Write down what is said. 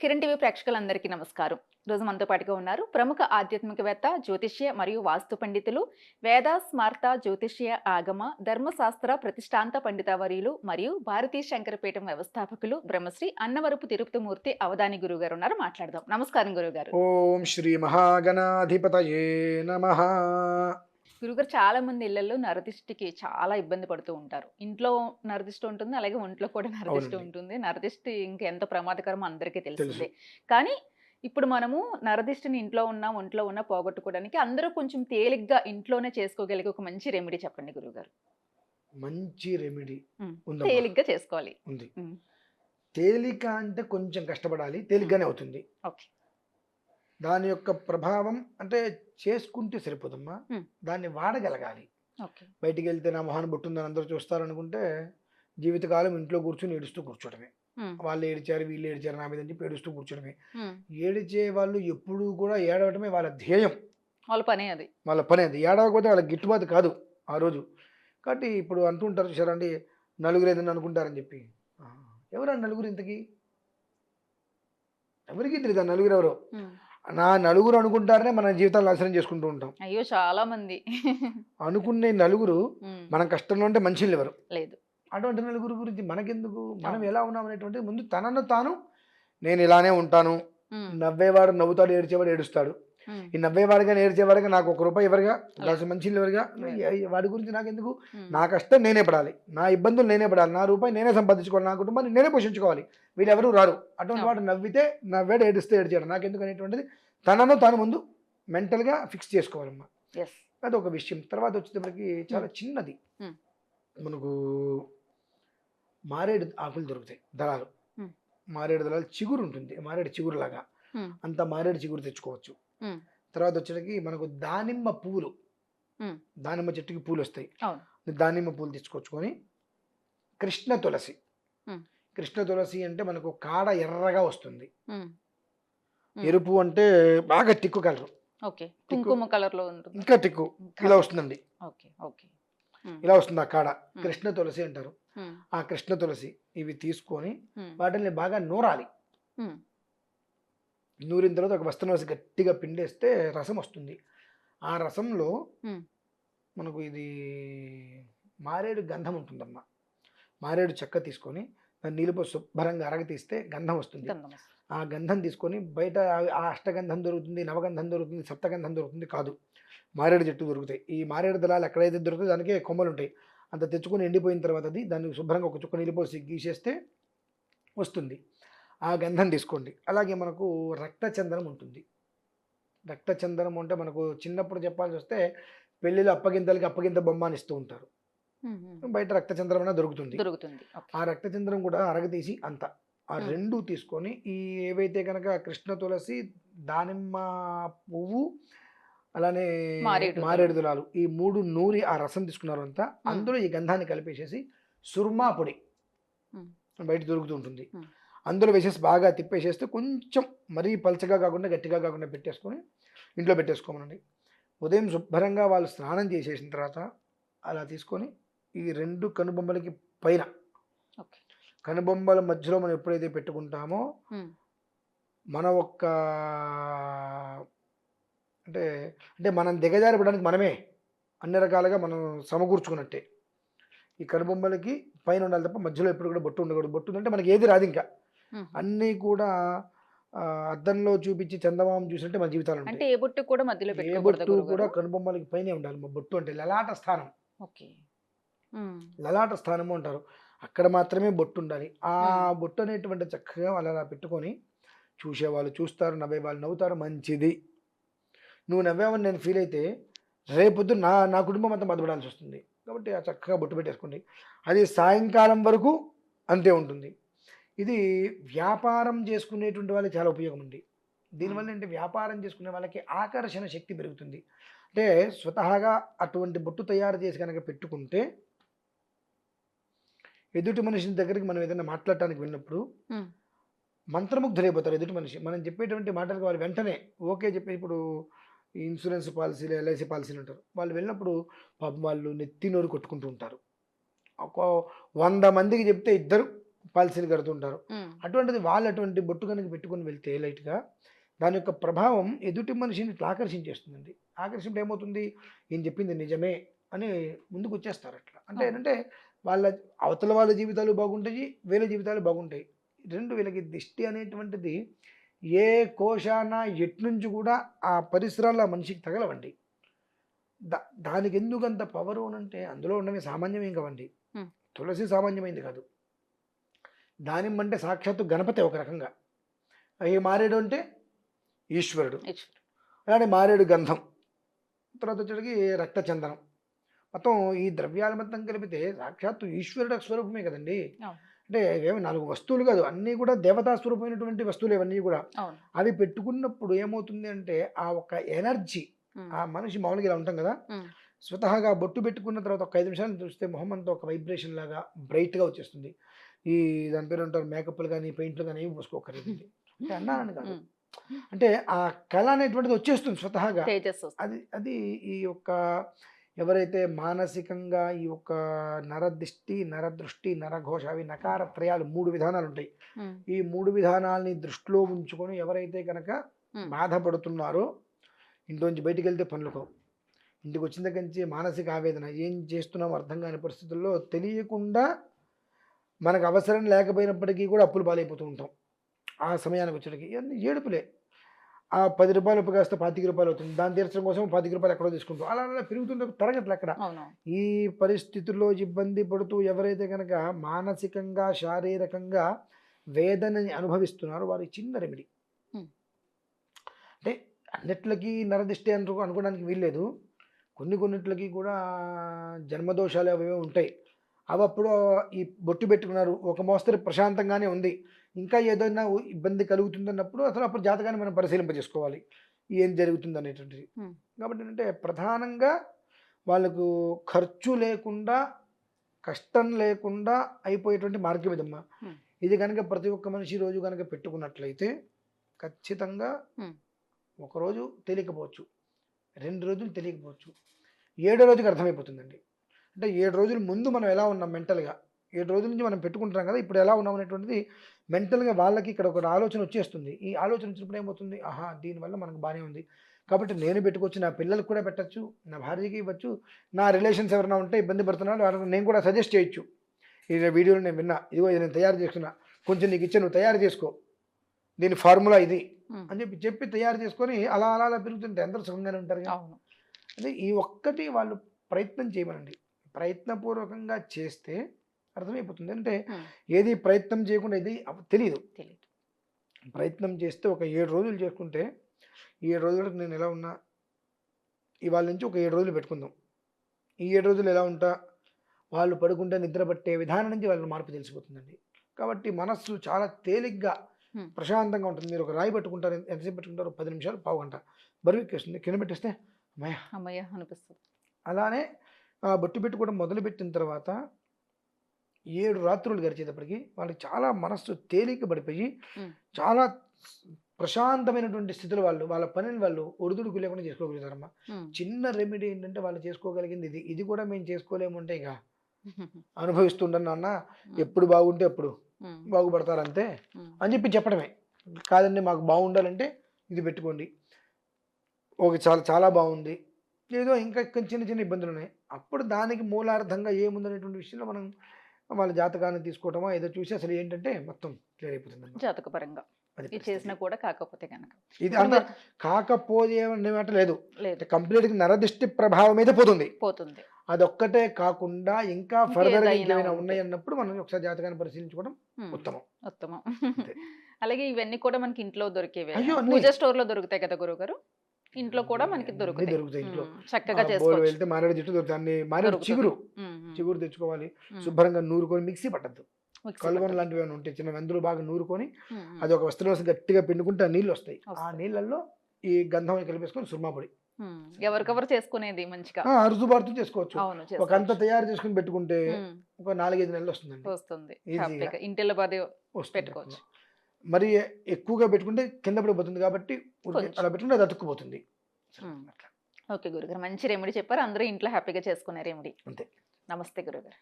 Kiran TV ప్రేక్షకులందరికీ నమస్కారం. రోజు మనతో పాటుగా ఉన్నారు ప్రముఖ ఆధ్యాత్మికవేత్త జ్యోతిష్య మరియు వాస్తు పండితులు వేద స్మార్త జ్యోతిష్య ఆగమ ధర్మశాస్త్ర ప్రతిష్టాంత పండితవర్యులు మరియు భారతీయ శంకరపీఠం వ్యవస్థాపకులు బ్రహ్మశ్రీ అన్నవరపు తిరుపతిమూర్తి అవధాని గురువు గారు ఉన్నారు. మాట్లాడదాం. నమస్కారం గురుగారు ఓం శ్రీ మహాగణాధిపతయే నమ. గురుగారు చాలా మంది ఇళ్ళలో నరదిష్టికి చాలా ఇబ్బంది పడుతూ ఉంటారు. ఇంట్లో నరదిష్టి ఉంటుంది అలాగే ఒంట్లో కూడా నరదిష్టి. ఉంటుంది. నరదిష్టి ఇంకా ఎంత ప్రమాదకరమో అందరికీ తెలుసు. తెలిసిందే. కానీ ఇప్పుడు మనము నరదిష్టిని ఇంట్లో ఉన్నా ఒంట్లో ఉన్నా పోగొట్టుకోవడానికి అందరూ కొంచెం తేలిగ్గా ఇంట్లోనే చేసుకోగలిగే ఒక మంచి రెమెడీ చెప్పండి గురుగారు. మంచి రెమెడీ. తేలిగ్గా చేసుకోవాలి. ఉంది. తేలిక అంటే కొంచెం కష్టపడాలి. తేలిగ్గానే అవుతుంది. ఓకే. దాని యొక్క ప్రభావం అంటే చేసుకుంటే సరిపోదమ్మా. దాన్ని వాడగలగాలి. బయటికి వెళ్తే నా మొహాన్ని బొట్టుందని అందరూ చూస్తారనుకుంటే జీవితకాలం ఇంట్లో కూర్చొని ఏడుస్తూ కూర్చోవడమే ఉమ్, వాళ్ళు ఏడిచారు వీళ్ళు ఏడిచారు నా మీద చెప్పి ఏడుస్తూ కూర్చోడమే. ఏడిచే వాళ్ళు ఎప్పుడూ కూడా ఏడవటమే వాళ్ళ ధ్యేయం. వాళ్ళ పనే అది. వాళ్ళ పని అది. ఏడవకపోతే వాళ్ళకి గిట్టుబాటు కాదు ఆ రోజు. కాబట్టి ఇప్పుడు అంటుంటారు చూసారా అండి నలుగురు ఏదైనా అనుకుంటారని చెప్పి. ఎవరు నలుగురు ఇంతకి? ఎవరికి తెలియదు నలుగురు ఎవరు. నా నలుగురు అనుకుంటారనే మన జీవితాలు నాశనం చేసుకుంటూ ఉంటాం. అయ్యో చాలా మంది అనుకునే నలుగురు మనం కష్టంలో ఉంటే మనుషులు ఎవరు? లేదు. అటువంటి నలుగురు గురించి మనకెందుకు? మనం. ఎలా ఉన్నాం అనేటువంటిది ముందు తనను తాను నేను ఇలానే ఉంటాను. నవ్వేవాడు నవ్వుతాడు ఏడ్చేవాడు ఏడుస్తాడు. ఈ నవ్వేవాడుగా నేర్చేవాడుగా నాకు ఒక రూపాయి ఎవరుగా గ్లాసు మంచి ఎవరుగా లేదు. వాడి గురించి నాకెందుకు ఉమ్. నా కష్టం నేనే పడాలి నా ఇబ్బందులు నేనే పడాలి నా రూపాయి నేనే సంపాదించుకోవాలి నా కుటుంబాన్ని నేనే పోషించుకోవాలి వీళ్ళు ఎవరు రారు అటువంటి వాడు నవ్వితే నవ్వాడు ఏడిస్తే ఏడిచాడు నాకెందుకు అనేటువంటిది తనను తాను ముందు మెంటల్గా ఫిక్స్ చేసుకోవాలమ్మా. అది ఒక విషయం తర్వాత వచ్చేటప్పటికి చాలా చిన్నది. మనకు మారేడు ఆకులు దొరుకుతాయి దళాలు. మారేడు దళాలు చిగురు ఉంటుంది మారేడు చిగురు లాగా Hmm. అంత మారేడు చిగురు తెచ్చుకోవచ్చు. తర్వాత వచ్చేటికి మనకు దానిమ్మ Hmm. దానిమ్మ చెట్టుకి పూలు వస్తాయి దానిమ్మ పూలు తీసుకొచ్చుకొని కృష్ణ తులసి. కృష్ణ తులసి అంటే మనకు కాడ ఎర్రగా వస్తుంది. ఎరుపు అంటే బాగా టిక్కు కలరు. కుంకుమ కలర్లో ఉంటుంది. ఇంకా టిక్కు. ఇలా వస్తుందండి. ఓకే. ఓకే. ఉమ్, ఇలా వస్తుంది ఆ కాడ. కృష్ణ తులసి అంటారు. ఆ కృష్ణ తులసి ఇవి తీసుకొని వాటిని బాగా నూరాలి. నూరిన తర్వాత ఒక వస్త్రం వేసి గట్టిగా పిండేస్తే రసం వస్తుంది. ఆ రసంలో మనకు ఇది మారేడు గంధం ఉంటుందమ్మా. మారేడు చెక్క తీసుకొని దాన్ని నీళ్ళపో శుభ్రంగా అరగతీస్తే గంధం వస్తుంది. గంధం వస్తుంది. ఆ గంధం తీసుకొని బయట ఆ- అష్టగంధం దొరుకుతుంది నవగంధం దొరుకుతుంది సప్తగంధం దొరుకుతుంది కాదు. మారేడు చెట్టు దొరుకుతాయి. ఈ మారేడు దళాలు ఎక్కడైతే దొరుకుతాయి దానికే కొమ్మలు ఉంటాయి అంత తెచ్చుకొని ఎండిపోయిన తర్వాత అది దాన్ని శుభ్రంగా ఒక చుక్క నీళ్ళు పోసి గీసేస్తే వస్తుంది. ఆ గంధం తీసుకోండి. అలాగే మనకు రక్తచందనం ఉంటుంది. రక్తచందనం అంటే మనకు చిన్నప్పుడు చెప్పాల్సి వస్తే పెళ్ళిలో అప్పగింతలకి అప్పగింత బొమ్మ అని ఇస్తూ ఉంటారు. బయట రక్తచందనం అనేది దొరుకుతుంది. దొరుకుతుంది. ఆ రక్తచంద్రం కూడా అరగతీసి అంత. ఆ. రెండు తీసుకొని ఈ ఏవైతే కనుక కృష్ణ తులసి దానిమ్మ పువ్వు అలానే మారేడు మారేడు దళాలు ఈ మూడు నూరి ఆ రసం తీసుకున్నారు అంతా. అందులో ఈ గంధాన్ని కలిపేసేసి సుర్మా పొడి. బయట దొరుకుతూ ఉంటుంది. Hmm. అందులో వేసేసి బాగా తిప్పేసేస్తే కొంచెం మరీ పలచగా కాకుండా గట్టిగా కాకుండా పెట్టేసుకొని ఇంట్లో పెట్టేసుకోమనండి. ఉదయం శుభ్రంగా వాళ్ళు స్నానం చేసేసిన తర్వాత అలా తీసుకొని ఈ రెండు కనుబొమ్మలకి పైన కనుబొమ్మల మధ్యలో మనం ఎప్పుడైతే పెట్టుకుంటామో మన ఒక్క అంటే అంటే మనం దిగజారిపడానికి మనమే అన్ని రకాలుగా మనం సమకూర్చుకున్నట్టే. ఈ కనుబొమ్మలకి పైన ఉండాలి తప్ప మధ్యలో ఎప్పుడు కూడా బొట్టు ఉండకూడదు. బొట్టు ఉందంటే మనకి ఏది రాదు ఇంకా. అన్నీ కూడా అద్దంలో చూపించి చందమామ చూసినట్టే మన జీవితాలు అంటే ఏ బొట్టు కూడా మధ్యలో ఏ బొట్టు కూడా? కనుబొమ్మలకి పైనే ఉండాలి మా బొట్టు అంటే లలాట స్థానం. ఓకే. లలాట స్థానము అంటారు. అక్కడ మాత్రమే బొట్టు ఉండాలి. ఆ. బొట్టు అనేటువంటి చక్కగా వాళ్ళు అలా పెట్టుకొని చూసేవాళ్ళు చూస్తారు నవ్వే వాళ్ళు నవ్వుతారు మంచిది. నువ్వు నవ్వావని నేను ఫీల్ అయితే రేపొద్దు నా నా కుటుంబం అంతా బాధపడాల్సి వస్తుంది. కాబట్టి ఆ చక్కగా బొట్టు పెట్టేసుకోండి. అది సాయంకాలం వరకు అంతే ఉంటుంది. ఇది వ్యాపారం చేసుకునేటువంటి వాళ్ళకి చాలా ఉపయోగం ఉంది దీనివల్ల ఏంటి? వ్యాపారం చేసుకునే వాళ్ళకి ఆకర్షణ శక్తి పెరుగుతుంది. అంటే స్వతహాగా అటువంటి బొట్టు తయారు చేసి కనుక పెట్టుకుంటే ఎదుటి మనిషిని దగ్గరికి మనం ఏదైనా మాట్లాడటానికి వెళ్ళినప్పుడు మంత్రముగ్ధులైపోతారు ఎదుటి మనిషి. మనం చెప్పేటువంటి మాటలకు వాళ్ళు వెంటనే ఓకే చెప్పి ఇప్పుడు ఇన్సూరెన్స్ పాలసీలు ఎల్ఐసి పాలసీలు ఉంటారు. వాళ్ళు వెళ్ళినప్పుడు పాపం వాళ్ళు నెత్తి నోరు కొట్టుకుంటూ ఉంటారు. ఒక వంద మందికి చెప్తే ఇద్దరు పాలసీలు కడుతుంటారు. అటువంటిది వాళ్ళు అటువంటి బొట్టు కనుక పెట్టుకొని వెళ్తే లైట్గా దాని యొక్క ప్రభావం ఎదుటి మనిషిని ఇట్లా ఆకర్షించేస్తుందండి. ఆకర్షింపు ఏమవుతుంది? ఈయన చెప్పింది నిజమే అని ముందుకు వచ్చేస్తారు అట్లా. అంటే. ఏంటంటే వాళ్ళ అవతల వాళ్ళ జీవితాలు బాగుంటాయి వీళ్ళ జీవితాలు బాగుంటాయి. రెండు వీళ్ళకి దిష్టి అనేటువంటిది ఏ కోశాన ఎట్నుంచి కూడా ఆ పరిసరాలు మనిషికి తగలవండి. దా దానికి ఎందుకు అంత పవరు అంటే అందులో ఉన్నవి సామాన్యమేం కావండి. తులసి సామాన్యమైంది కాదు. దానిమ్మ అంటే సాక్షాత్తు గణపతి ఒక రకంగా. ఈ మారేడు అంటే ఈశ్వరుడు. అలానే మారేడు గంధం. తర్వాత వచ్చేటికి రక్తచందనం మొత్తం ఈ ద్రవ్యాలు మొత్తం కలిపితే సాక్షాత్తు ఈశ్వరుడు స్వరూపమే కదండి. అంటే ఏమి నాలుగు వస్తువులు కాదు అన్నీ కూడా దేవతా స్వరూపమైనటువంటి వస్తువులు ఇవన్నీ కూడా. అవి పెట్టుకున్నప్పుడు ఏమవుతుంది అంటే ఆ ఒక ఎనర్జీ ఆ మనిషి మామూలుగా ఇలా ఉంటాం కదా. స్వతహాగా బొట్టు పెట్టుకున్న తర్వాత ఒక ఐదు నిమిషాలు చూస్తే మొహం అంతా ఒక వైబ్రేషన్ లాగా బ్రైట్గా వచ్చేస్తుంది. ఈ దాని పేరు అంటారు మేకప్లు కానీ పెయింట్లు కానీ ఏమి పోసుకోకర్లేదు అంటే అన్నానని కాదు. అంటే ఆ కళ అనేటువంటిది వచ్చేస్తుంది స్వతహాగా. అది అది ఈ యొక్క ఎవరైతే మానసికంగా ఈ యొక్క నరదృష్టి నరదృష్టి నరఘోష అవి నకారత్రయాలు మూడు విధానాలు ఉంటాయి ఈ మూడు విధానాల్ని దృష్టిలో ఉంచుకొని ఎవరైతే కనుక బాధపడుతున్నారో ఇంట్లోంచి బయటికి వెళ్తే పనులకు ఇంటికి వచ్చిన దగ్గర నుంచి మానసిక ఆవేదన ఏం చేస్తున్నామో అర్థం కాని పరిస్థితుల్లో తెలియకుండా మనకు అవసరం లేకపోయినప్పటికీ కూడా అప్పులు పాలైపోతూ ఉంటాం. ఆ సమయానికి వచ్చేటికి ఇవన్నీ ఏడుపులే. ఆ పది రూపాయలు ఉప్పు కాస్త పాతిక రూపాయలు అవుతుంది. దాన్ని తీర్చడం కోసం పాతిక రూపాయలు ఎక్కడో తీసుకుంటాం. అలా అలా పెరుగుతుంటే తరగతి అక్కడ. ఈ పరిస్థితుల్లో ఇబ్బంది పడుతూ ఎవరైతే కనుక మానసికంగా శారీరకంగా వేదనని అనుభవిస్తున్నారో వారి చిన్న రెమెడీ. అంటే అన్నిట్లకి నరదిష్టి అనుకో అనుకోవడానికి వీల్లేదు. కొన్ని కొన్నిట్లకి కూడా జన్మదోషాలు అవి ఉంటాయి. అవి అప్పుడు ఈ బొట్టు పెట్టుకున్నారు. ఒక మోస్తరు ప్రశాంతంగానే ఉంది. ఇంకా ఏదైనా ఇబ్బంది కలుగుతుందన్నప్పుడు అసలు అప్పుడు జాతకాన్ని మనం పరిశీలింపజేసుకోవాలి. ఏం జరుగుతుంది అనేటువంటిది. కాబట్టి ఏంటంటే ప్రధానంగా వాళ్ళకు ఖర్చు లేకుండా కష్టం లేకుండా అయిపోయేటువంటి మార్గం ఇదమ్మా. ఇది కనుక ప్రతి ఒక్క మనిషి రోజు కనుక పెట్టుకున్నట్లయితే ఖచ్చితంగా. ఒకరోజు తెలియకపోవచ్చు. రెండు రోజులు తెలియకపోవచ్చు. ఏడో రోజుకి అర్థమైపోతుందండి. అంటే ఏడు రోజుల ముందు మనం ఎలా ఉన్నాం మెంటల్గా ఏడు రోజుల నుంచి మనం పెట్టుకుంటున్నాం కదా ఇప్పుడు ఎలా ఉన్నాం అనేటువంటిది మెంటల్గా వాళ్ళకి ఇక్కడ ఒక ఆలోచన వచ్చేస్తుంది. ఈ ఆలోచన వచ్చినప్పుడు ఏమవుతుంది? ఆహా దీనివల్ల మనకు బాగానే ఉంది. కాబట్టి నేను పెట్టుకోవచ్చు నా పిల్లలకు కూడా పెట్టచ్చు నా భార్యకి ఇవ్వచ్చు నా రిలేషన్స్ ఎవరైనా ఉంటే ఇబ్బంది పడుతున్నాడు వాళ్ళకి నేను కూడా సజెస్ట్ చేయొచ్చు. ఈ వీడియోలో నేను విన్నా. ఇదిగో ఇది నేను తయారు చేసుకున్నా కొంచెం నీకు ఇచ్చా నువ్వు తయారు చేసుకో. దీని ఫార్ములా ఇది అని చెప్పి చెప్పి తయారు చేసుకొని అలా అలా అలా పెరుగుతుంటే అందరూ సుఖంగానే ఉంటారు అదే ఈ ఒక్కటి వాళ్ళు ప్రయత్నం చేయమనండి. ప్రయత్నపూర్వకంగా చేస్తే అర్థమైపోతుంది. అంటే ఏది ప్రయత్నం చేయకుండా ఇది తెలియదు ప్రయత్నం చేస్తే ఒక ఏడు రోజులు చేసుకుంటే ఈ ఏడు రోజులకు నేను ఎలా ఉన్నా? ఇవాళ నుంచి ఒక ఏడు రోజులు పెట్టుకుందాం. ఈ ఏడు రోజులు ఎలా ఉంటా? వాళ్ళు పడుకుంటే నిద్ర పట్టే విధానం నుంచి వాళ్ళ మార్పు తెలిసిపోతుందండి. కాబట్టి మనస్సు చాలా తేలిగ్గా. ప్రశాంతంగా ఉంటుంది. మీరు ఒక రాయి పెట్టుకుంటారు ఎంత- ఎంతసేపు పెట్టుకుంటారు పది నిమిషాలు పావు గంట. బరువు ఎక్కేస్తుంది. కింద పెట్టేస్తే అమ్మయ్య అనిపిస్తుంది. అలానే ఆ బొట్టు పెట్టుకోవడం మొదలుపెట్టిన తర్వాత ఏడు రాత్రులు గడిచేటప్పటికి వాళ్ళకి చాలా మనస్సు తేలిక పడిపోయి. చాలా ప్రశాంతమైనటువంటి స్థితిలో వాళ్ళు వాళ్ళ పనిని వాళ్ళు ఒడిదుడుకు లేకుండా చేసుకోగలుగుతారమ్మా. చిన్న రెమెడీ ఏంటంటే వాళ్ళు చేసుకోగలిగింది ఇది ఇది కూడా మేము చేసుకోలేము అంటే ఇక అనుభవిస్తుండను అన్న ఎప్పుడు బాగుంటే అప్పుడు ఉమ్, బాగుపడతారు అంతే ఉమ్, అని చెప్పి చెప్పడమే. కాదండి మాకు బాగుండాలంటే ఇది పెట్టుకోండి. ఓకే చాలా చాలా బాగుంది. ఏదో ఇంకా ఇంకా చిన్న చిన్న ఇబ్బందులు ఉన్నాయి అప్పుడు దానికి మూలార్థంగా ఏముందనేటువంటి విషయంలో మనం వాళ్ళ జాతకాన్ని తీసుకోవటమో ఏదో చూసి అసలు ఏంటంటే మొత్తం క్లియర్ అయిపోతుంది జాతక పరంగా అది ఇది పరిస్థితి. చేసినా కూడా కాకపోతే కనుక ఇది అంత కాకపోతే మాట లేదు. కంప్లీట్గా నరదిష్టి ప్రభావం మీద పోతుంది. పోతుంది. అదొక్కటే కాకుండా ఇంకా ఫర్దర్ ఉంటే. ఉన్నాయి అన్నప్పుడు మనం ఒకసారి జాతకాన్ని పరిశీలించుకోవడం ఉత్తమం. ఉత్తమం. అలాగే ఇవన్నీ కూడా మనకి ఇంట్లో దొరికేవే. పూజ స్టోర్లో దొరుకుతాయి కదా గురుగారు ఇంట్లో కూడా మనకి దొరుకుతాయి. దొరుకుతాయి ఇంట్లో. చక్కగా చేసుకోవచ్చు. వెళ్తే మారేడు చెట్టు దొరుకుతాయి. అన్ని మారేడు. చిగురు. చిగురు తెచ్చుకోవాలి. శుభ్రంగా నూరుకొని మిక్సీ పట్టద్దు. కలువన్. లాంటివి ఏమైనా ఉంటాయి చిన్న వెందులు బాగా నూరుకొని అది ఒక వస్త్రం వేసి గట్టిగా పిండుకుంటే ఆ నీళ్ళు వస్తాయి. ఆ. నీళ్ళల్లో ఈ గంధం కలిపేసుకొని సుర్మా పొడి. ఎవరికెవరు చేసుకునేది మంచిగా. ఆ, అరుసుబారుతూ చేసుకోవచ్చు. ఒక. అంత తయారు చేసుకుని పెట్టుకుంటే ఒక నాలుగైదు నెలలు వస్తుందండి. వస్తుంది. హ్యాపీగా ఇంటిలో పది వస్తుంది. పెట్టుకోవచ్చు. మరి ఎక్కువగా పెట్టుకుంటే కింద పడిపోతుంది కాబట్టి. అలా పెట్టుకుంటే అది అతుక్కుపోతుంది. ఓకే గురుగారు మంచి రెమెడీ చెప్పారు అందరూ ఇంట్లో హ్యాపీగా చేసుకునే రెమెడీ అంతే. నమస్తే గురుగారు